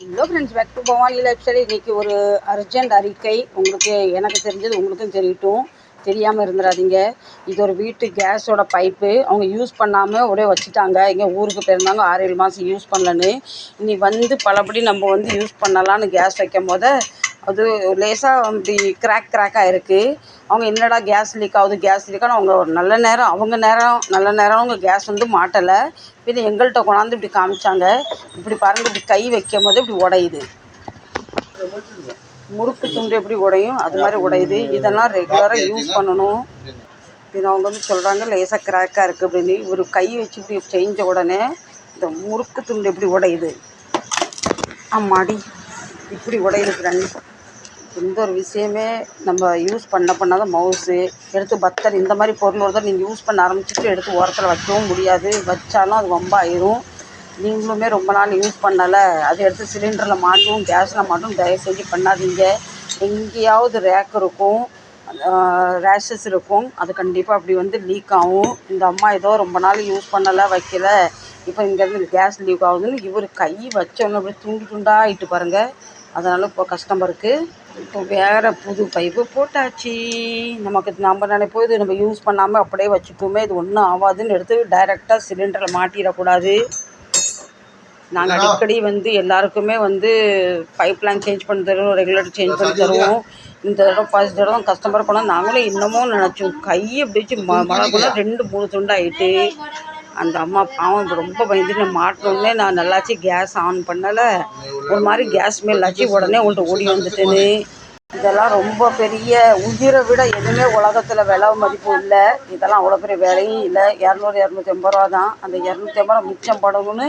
Hello friends back to Bhavani lifestyle இன்றைக்கி ஒரு urgent அறிக்கை. உங்களுக்கு எனக்கு தெரிஞ்சது உங்களுக்கும் தெரியட்டும். தெரியாமல் இருந்துடாதீங்க. இது ஒரு வீட்டு கேஸோட பைப்பு அவங்க யூஸ் பண்ணாமல் ஒரே வச்சுட்டாங்க. இங்கே ஊருக்கு போயிருந்தாங்க ஆறு ஏழு மாதம் யூஸ் பண்ணலன்னு. இனி வந்து பலபடி நம்ம வந்து யூஸ் பண்ணலான்னு கேஸ் வைக்கும் போது அது லேசாக இப்படி கிராக் கிராக்காக இருக்குது அவங்க என்னடா கேஸ் லீக் ஆகுது கேஸ் லீக் ஆனால் அவங்க ஒரு நல்ல நேரம் அவங்க நேரம் நல்ல நேரம் அவங்க கேஸ் வந்து மாட்டலை. இது எங்கள்கிட்ட கொண்டாந்து இப்படி காமிச்சாங்க. இப்படி பாருங்கள் இப்படி கை வைக்கும் போது இப்படி உடையுது. முறுக்கு துண்டு எப்படி உடையும்? அது மாதிரி உடையுது. இதெல்லாம் ரெகுலராக யூஸ் பண்ணணும். இது அவங்க வந்து சொல்கிறாங்க லேசாக கிராக்காக இருக்குது அப்படின்னு. ஒரு கை வச்சு இப்படி செஞ்ச உடனே இந்த முறுக்கு துண்டு எப்படி உடையுது? ஆமாடி இப்படி உடையுது ஃப்ரெண்ட்ஸ் எந்த ஒரு விஷயமே நம்ம யூஸ் பண்ண பண்ணாத மவுஸு எடுத்து பத்தர் இந்த மாதிரி பொருள் ஒரு நீங்கள் யூஸ் பண்ண ஆரம்பிச்சுட்டு எடுத்து ஓரத்தில் வைக்கவும் முடியாது. வச்சாலும் அது ரொம்ப ஆயிரும். நீங்களுமே ரொம்ப நாள் யூஸ் பண்ணலை. அதை எடுத்து சிலிண்டரில் மாட்டும் கேஸில் மாட்டும் தயவு செஞ்சு பண்ணாதீங்க. எங்கேயாவது ரேக் இருக்கும் ரேஷஸ் இருக்கும். அது கண்டிப்பாக அப்படி வந்து லீக் ஆகும். இந்த அம்மா ஏதோ ரொம்ப நாள் யூஸ் பண்ணலை வைக்கல. இப்போ இங்கேருந்து கேஸ் லீக் ஆகுதுன்னு இவர் கை வச்சோன்னு அப்படியே துண்டு துண்டாக ஆகிட்டு பாருங்கள் அதனால் இப்போ கஸ்டமருக்கு இப்போ வேறு புது பைப்பு போட்டாச்சு. நமக்கு நம்ம நினைப்போம் இது நம்ம யூஸ் பண்ணாமல் அப்படியே வச்சுப்போமே இது ஒன்றும் ஆகாதுன்னு எடுத்து டைரெக்டாக சிலிண்டரில் மாட்டிடக்கூடாது. நாங்கள் அடிக்கடி வந்து எல்லாருக்குமே வந்து பைப் லைன் சேஞ்ச் பண்ணி தருவோம் ரெகுலேட்டர் சேஞ்ச் பண்ணி தருவோம். இந்த தடவை ஃபஸ்ட் தடவை கஸ்டமர் போனால் நாங்களே இன்னமும் நினச்சோம். கை அப்படி வச்சு ம மழை ரெண்டு மூணு துண்டு ஆகிட்டு அந்த அம்மா பாவம் ரொம்ப பயந்து நான் மாட்டினோடனே நான் நல்லாச்சு கேஸ் ஆன் பண்ணலை ஒரு மாதிரி கேஸ் ஸ்மெல் ஆச்சு உடனே உங்கள்கிட்ட ஓடி வந்துட்டேன்னு இதெல்லாம் ரொம்ப பெரிய உயிரை விட எதுவுமே உலகத்தில் விலை மதிப்பு இல்லை இதெல்லாம் அவ்வளோ பெரிய விலையும் இல்லை இரநூறு இரநூத்தி ஐம்பது ரூபா தான் அந்த இரநூத்தி ஐம்பது ரூபா மிச்சம் படணும்னு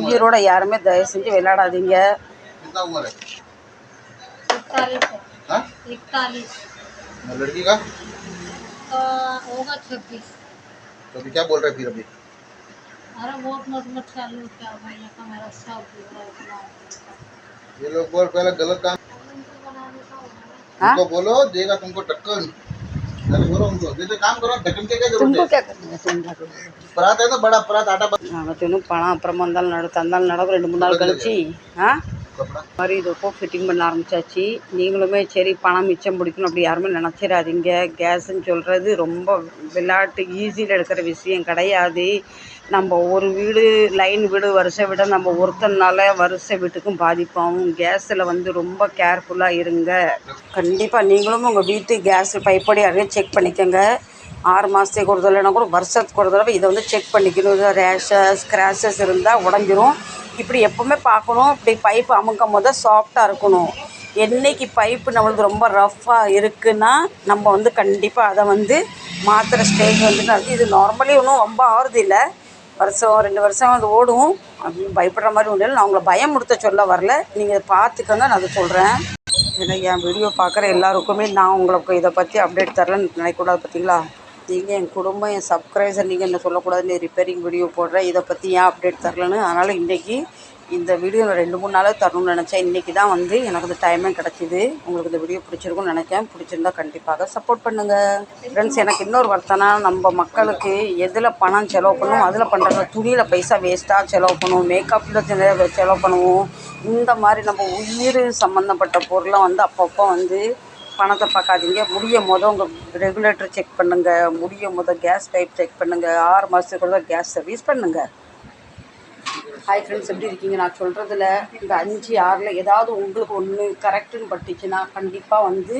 உயிரோட யாருமே தயவு செஞ்சு விளையாடாதீங்க कितना उम्र है इकतालीस है हाँ? इकतालीस लड़की का तो होगा छब्बीस तो अभी क्या बोल रहे हैं फिर अभी अरे बहुत मत मत चालू क्या भाई ये का मेरा सब ये लोग बोल पहले गलत काम उनको बोलो देगा तुमको टक्कर अरे बोलो उनको दे दे काम करो ढकन के क्या जरूरत तुमको क्या करना है तुमको अपराध है तो बड़ा अपराध आटा हां तो नु पण प्रमंदल नडत अंदल नडक రెండు మూడు నాలుగు కలిసి ఆ மாதிரி இது இப்போ ஃபிட்டிங் பண்ண ஆரம்பிச்சாச்சு. நீங்களுமே சரி பணம் மிச்சம் பிடிக்கணும் அப்படி யாருமே நினச்சிடாதீங்க கேஸுன்னு சொல்கிறது ரொம்ப விளையாட்டு ஈஸியில் எடுக்கிற விஷயம் கிடையாது. நம்ம ஒரு வீடு லைன் வீடு வருஷ விட நம்ம ஒருத்தனால வருஷ வீட்டுக்கும் பாதிப்பாகும் கேஸில் வந்து ரொம்ப கேர்ஃபுல்லாக இருங்க. கண்டிப்பாக நீங்களும் உங்கள் வீட்டு கேஸ் பைப்படி செக் பண்ணிக்கோங்க. ஆறு மாதத்துக்கு ஒரு தடவைனா கூட வருஷத்துக்கு ஒரு தடவை இதை வந்து செக் பண்ணிக்கணும். ரேஷஸ் கிராஷஸ் இருந்தால் உடஞ்சிரும். இப்படி எப்போவுமே பார்க்கணும். இப்படி பைப்பு அமுக்கும் போது சாஃப்டாக இருக்கணும். என்னைக்கு பைப்பு நம்மளுக்கு ரொம்ப ரஃப்பாக இருக்குன்னா நம்ம வந்து கண்டிப்பாக அதை வந்து மாற்றுற ஸ்டேஜ் வந்துட்டு இது நார்மலி ஒன்றும் ரொம்ப ஆறுது இல்லை. வருஷம் ரெண்டு வருஷம் அது ஓடும் அப்படின்னு பயப்படுற மாதிரி ஒன்றும் இல்லை. நான் உங்களை பயமுறுத்த சொல்ல வரல. நீங்கள் பார்த்துக்கோங்க நான் அதை சொல்கிறேன் ஏன்னா என் வீடியோ பார்க்குற எல்லாருக்குமே நான் உங்களுக்கு இதை பற்றி அப்டேட் தரலன்னு நினைக்கக்கூடாது பார்த்தீங்களா? நீங்கள் என் குடும்பம் என் சப்ஸ்கிரைபர் நீங்கள் என்ன சொல்லக்கூடாதுன்னு ரிப்பேரிங் வீடியோ போடுறேன் இதை பற்றி ஏன் அப்டேட் தரலன்னு? அதனால் இன்றைக்கி இந்த வீடியோ ரெண்டு மூணு நாளாக தரணும்னு நினச்சேன். இன்றைக்கி தான் வந்து எனக்கு இந்த டைமே கிடச்சிது. உங்களுக்கு இந்த வீடியோ பிடிச்சிருக்கும்னு நினைக்கேன் பிடிச்சிருந்தா கண்டிப்பாக சப்போர்ட் பண்ணுங்கள் ஃப்ரெண்ட்ஸ் எனக்கு இன்னொரு வருத்தம்னா நம்ம மக்களுக்கு எதில் பணம் செலவு பண்ணுவோம் அதில் பண்ணுறது துணியில் பைசா வேஸ்ட்டாக செலவு பண்ணுவோம். மேக்கப்பில் செலவு பண்ணுவோம். இந்த மாதிரி நம்ம உயிர் சம்மந்தப்பட்ட பொருளை வந்து அப்பப்போ வந்து பணத்தை பார்க்காதீங்க. முடியும் போது உங்கள் ரெகுலேட்டர் செக் பண்ணுங்கள் முடியும் போது கேஸ் பைப் செக் பண்ணுங்கள் ஆறு மாதத்துக்கு கூட கேஸ் சர்வீஸ் பண்ணுங்கள் ஹாய் ஃப்ரெண்ட்ஸ் எப்படி இருக்கீங்க? நான் சொல்கிறதுல இந்த அஞ்சு ஆறில் ஏதாவது உங்களுக்கு ஒன்று கரெக்டுன்னு பட்டுச்சுன்னா கண்டிப்பாக வந்து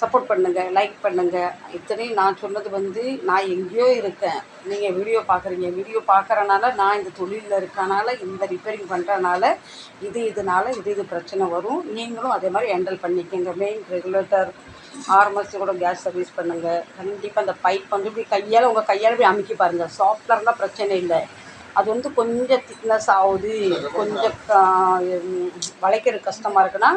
சப்போர்ட் பண்ணுங்கள் லைக் பண்ணுங்கள் இத்தனையும் நான் சொன்னது வந்து நான் எங்கேயோ இருக்கேன். நீங்கள் வீடியோ பார்க்குறீங்க. வீடியோ பார்க்குறனால நான் இந்த தொழிலில் இருக்கனால இந்த ரிப்பேரிங் பண்ணுறனால இது இதனால இது இது பிரச்சனை வரும். நீங்களும் அதே மாதிரி ஹேண்டில் பண்ணிக்கோங்க. மெயின் ரெகுலேட்டர் ஆறு கூட கேஸ் சர்வீஸ் பண்ணுங்கள் கண்டிப்பாக அந்த பைப் வந்து இப்படி கையால் உங்கள் கையால் போய் அமுக்கி பாருங்கள் சாஃப்ட்வேர்னால் பிரச்சனை இல்லை. அது வந்து கொஞ்சம் திக்னஸ் ஆகுது கொஞ்சம் வளைக்கிறது கஷ்டமாக இருக்குன்னா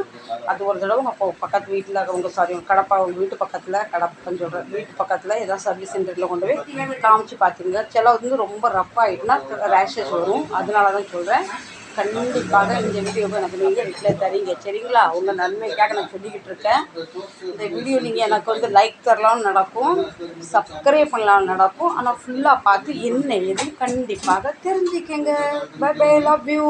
அது ஒரு தடவை உங்கள் பக்கத்து வீட்டில் உங்கள் சாரி கடப்பா உங்கள் வீட்டு பக்கத்தில் கடப்பன்னு சொல்கிறேன் வீட்டு பக்கத்தில் ஏதாவது சர்வீஸ் சென்டரில் கொண்டு போய் காமிச்சு பார்த்துருங்க சில வந்து ரொம்ப ரஃப் ஆகிட்டுனா ரேஷஸ் வரும். அதனால தான் சொல்கிறேன் கண்டிப்பாக இந்த வீடியோவை எனக்கு நீங்கள் வீட்டில் தரீங்க. சரிங்களா? உங்கள் நன்மைக்காக நான் சொல்லிக்கிட்டு இருக்கேன். இந்த வீடியோ நீங்கள் எனக்கு வந்து லைக் தரலாம்னு நடக்கும். சப்ஸ்கிரைப் பண்ணலாம்னு நடக்கும். ஆனால் ஃபுல்லாக பார்த்து என்ன எது கண்டிப்பாக தெரிஞ்சுக்கங்க. By by love you